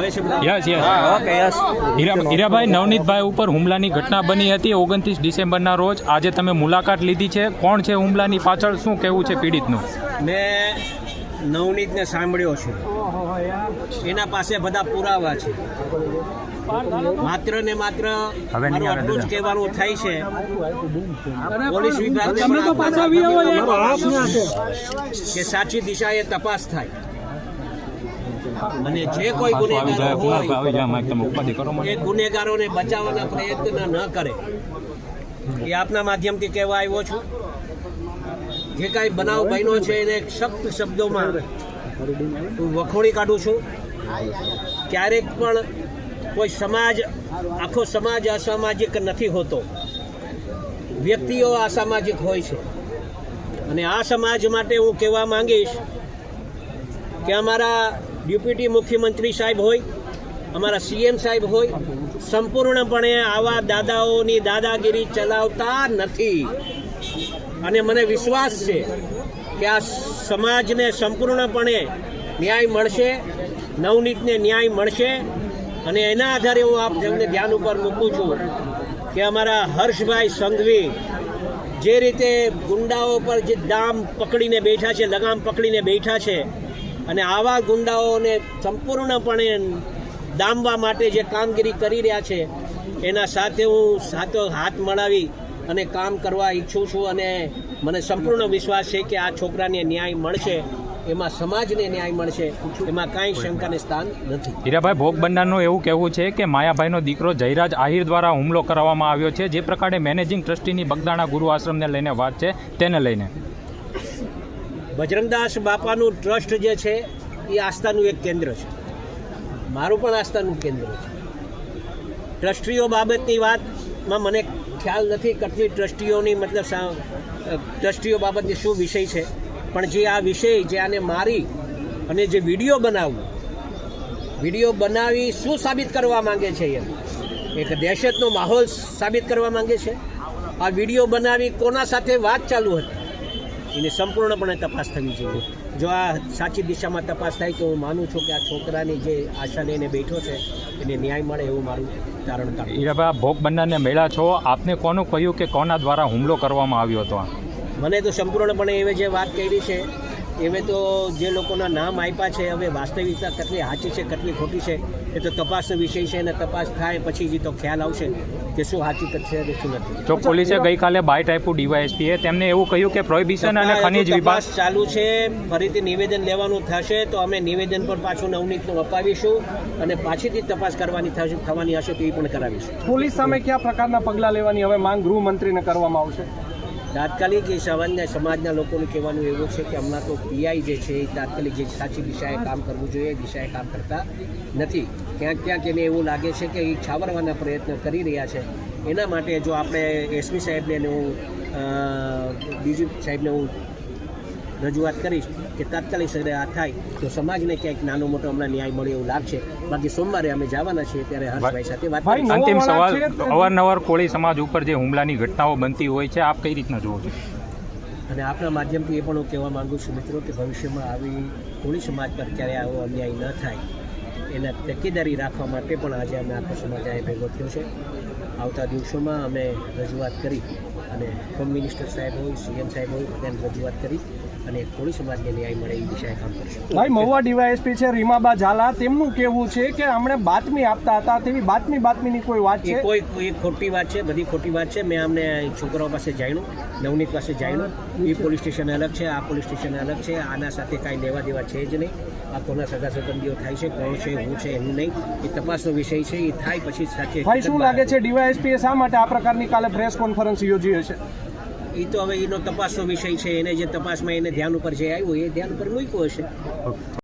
Yes yes. Okay yes. Hirabhai Navnitbhai ઉપર હુમલાની ઘટના બની હતી ઓગણત્રીસ ડિસેમ્બરના રોજ. આજે તમે મુલાકાત લીધી છે. કોણ છે હુમલાની પાછળ? શું કહેવું છે પીડિતનું? મેં નવનીતને સાંભળ્યો છે. એના પાસે બધા પુરાવા છે. માત્ર ને માત્ર આટલું જ કહેવાનું થાય છે. પોલીસ વિભાગ કે સાચી દિશાએ તપાસ થાય. અને જે કોઈ ગુનેગાર હોય. એ ગુનેગારોને બચાવવાના પ્રયત્ન ન કરે. એ આપના માધ્યમથી કહેવા આવ્યો છું. જે કાંઈ બનાવ બન્યો છે એને સખ્ત શબ્દોમાં હું વખોડી કાઢું છું. ક્યારેક પણ કોઈ સમાજ આખો સમાજ અસામાજિક નથી હોતો. વ્યક્તિઓ અસામાજિક હોય છે. અને આ સમાજ માટે હું કહેવા માંગીશ કે અમારા ડેપ્યુટી મુખ્યમંત્રી સાહેબ હોય, અમારા સીએમ સાહેબ હોય, સંપૂર્ણપણે આવા દાદાઓની દાદાગીરી ચલાવતા નથી. અને મને વિશ્વાસ છે કે આ સમાજને સંપૂર્ણપણે ન્યાય મળશે, નવનીતને ન્યાય મળશે, અને એના આધારે હું આપ સૌને ધ્યાન ઉપર મૂકું છું કે અમારા હર્ષભાઈ સંઘવી જે રીતે ગુંડાઓ પર જે દામ પકડીને બેઠા છે, લગામ પકડીને બેઠા છે અને આવા ગુંડાઓને સંપૂર્ણપણે દામવા માટે જે કામગીરી કરી રહ્યા છે, એના સાથે હું સાથો હાથ મળાવી અને કામ કરવા ઈચ્છું છું અને મને સંપૂર્ણ વિશ્વાસ છે કે આ છોકરાને ન્યાય મળશે, એમાં સમાજને ન્યાય મળશે, એમાં કાંઈ શંકાને સ્થાન નથી. હીરાભાઈ, ભોગ બનનારનું એવું કહેવું છે કે માયાભાઈનો દીકરો જયરાજ આહિર દ્વારા હુમલો કરવામાં આવ્યો છે. જે પ્રકારે મેનેજિંગ ટ્રસ્ટીની બગદાણા ગુરુ આશ્રમને લઈને વાત છે, તેને લઈને. બજરંગદાસ બાપાનું ટ્રસ્ટ જે છે, એ આસ્થાનું એક કેન્દ્ર છે. મારું પણ આસ્થાનું કેન્દ્ર છે. ટ્રસ્ટીઓ બાબતની વાતમાં મને ખ્યાલ નથી કેટલી ટ્રસ્ટીઓની મતલબ ટ્રસ્ટીઓ બાબતની શું વિષય છે. પણ જે આ વિષય જે આને મારી અને જે વીડિયો બનાવવું વીડિયો બનાવી શું સાબિત કરવા માંગે છે એ? એક દહેશતનો માહોલ સાબિત કરવા માંગે છે. આ વીડિયો બનાવી કોના સાથે વાત ચાલુ હતી? એની સંપૂર્ણપણે તપાસ થવી જોઈએ. જો આ સાચી દિશામાં તપાસ થાય તો હું માનું છું કે આ છોકરાની જે આશા લઈને બેઠો છે એને ન્યાય મળે એવું મારું તારણ હીરાભાઈ આપ ભોગ બનનારને મેળા છો. આપને કોનું કહ્યું કે કોના દ્વારા હુમલો કરવામાં આવ્યો હતો મને તો સંપૂર્ણપણે એવી જે વાત કરી છે એવે તો જે લોકોના નામ આપ્યા છે હવે વાસ્તવિકતા કેટલી સાચી છે કેટલી ખોટી છે એ તો તપાસનો વિષય છે અને તપાસ થાય પછી જ તો ખ્યાલ આવશે કે શું હકીકત છે કે શું નથી. જો પોલીસે ગઈકાલે બાઇટ આપ્યું ડીવાયએસપીએ તેમને એવું કહ્યું કે પ્રોહિબિશન અને ખનિજ વિભાગ ચાલુ છે ફરીથી નિવેદન લેવાનું થશે તો અમે નિવેદન પર પાછું નવનીતનું અપાવીશું અને પાછીથી તપાસ કરવાની થશે થવાની હશે તો એ પણ કરાવીશું. પોલીસ સામે કયા પ્રકારના પગલાં લેવાની હવે માંગ ગૃહમંત્રીને કરવામાં આવશે? તાત્કાલિક એ સામાન્ય સમાજના લોકોનું કહેવાનું એવું છે કે હમણાં તો પીઆઈ જે છે એ તાત્કાલિક જે સાચી દિશાએ કામ કરવું જોઈએ, એ દિશાએ કામ કરતા નથી. ક્યાંક ક્યાંક એને એવું લાગે છે કે એ છાવરવાના પ્રયત્ન કરી રહ્યા છે. એના માટે જો આપણે એસપી સાહેબને હું બીજી સાહેબને હું રજૂઆત કરીશ કે તાત્કાલિક સરે આ થાય તો સમાજને ક્યાંક નાનો મોટો હમણાં ન્યાય મળે એવું લાગશે. બાકી સોમવારે અમે જવાના છીએ ત્યારે હર્ષભાઈ સાથે વાત. અંતિમ સવાલ અવારનવાર કોળી સમાજ ઉપર જે હુમલાની ઘટનાઓ બનતી હોય છે આપ કઈ રીતના જુઓ છો? અને આપણા માધ્યમથી એ પણ હું કહેવા માંગુ છું મિત્રો કે ભવિષ્યમાં આવી કોળી સમાજ પર ક્યારે આવો અન્યાય ન થાય. એના તકેદારી રાખવા માટે પણ આજે અમે આખો સમાજ આ ભેગો થયો છે. આવતા દિવસોમાં અમે રજૂઆત કરી અને હોમ મિનિસ્ટર સાહેબ હોય સીએમ સાહેબ હોય બધાને રજૂઆત કરી અને કોળી સમાજને ન્યાય મળે એ દિશાએ કામ કરશું. ભાઈ મહુવા ડીવાયએસપી છે રીમાબા ઝાલા તેમનું કહેવું છે કે અમને બાતમી આપતા હતા તેવી બાતમી બાતમીની કોઈ વાત છે? કોઈ કોઈ ખોટી વાત છે બધી ખોટી વાત છે. મેં અમને છોકરાઓ પાસે જાણ્યું નવનીત પાસે જાણ્યું. એ પોલીસ સ્ટેશન અલગ છે આ પોલીસ સ્ટેશન અલગ છે આના સાથે કાંઈ લેવા દેવા છે જ નહીં. આ કોના સગા સંબંધીઓ થાય છે કોણ છે હું છે એનું નહીં. એ તપાસનો વિષય છે એ થાય પછી સાચે ભાઈ શું લાગે છે ડીવાયએસપીએ શા માટે આ પ્રકારની કાલે પ્રેસ કોન્ફરન્સ યોજી હશે આવે. એ તો હવે એનો તપાસનો વિષય છે, એને જે તપાસમાં એને ધ્યાન ઉપર જે આવ્યું, એ ધ્યાન ઉપર મૂક્યું હશે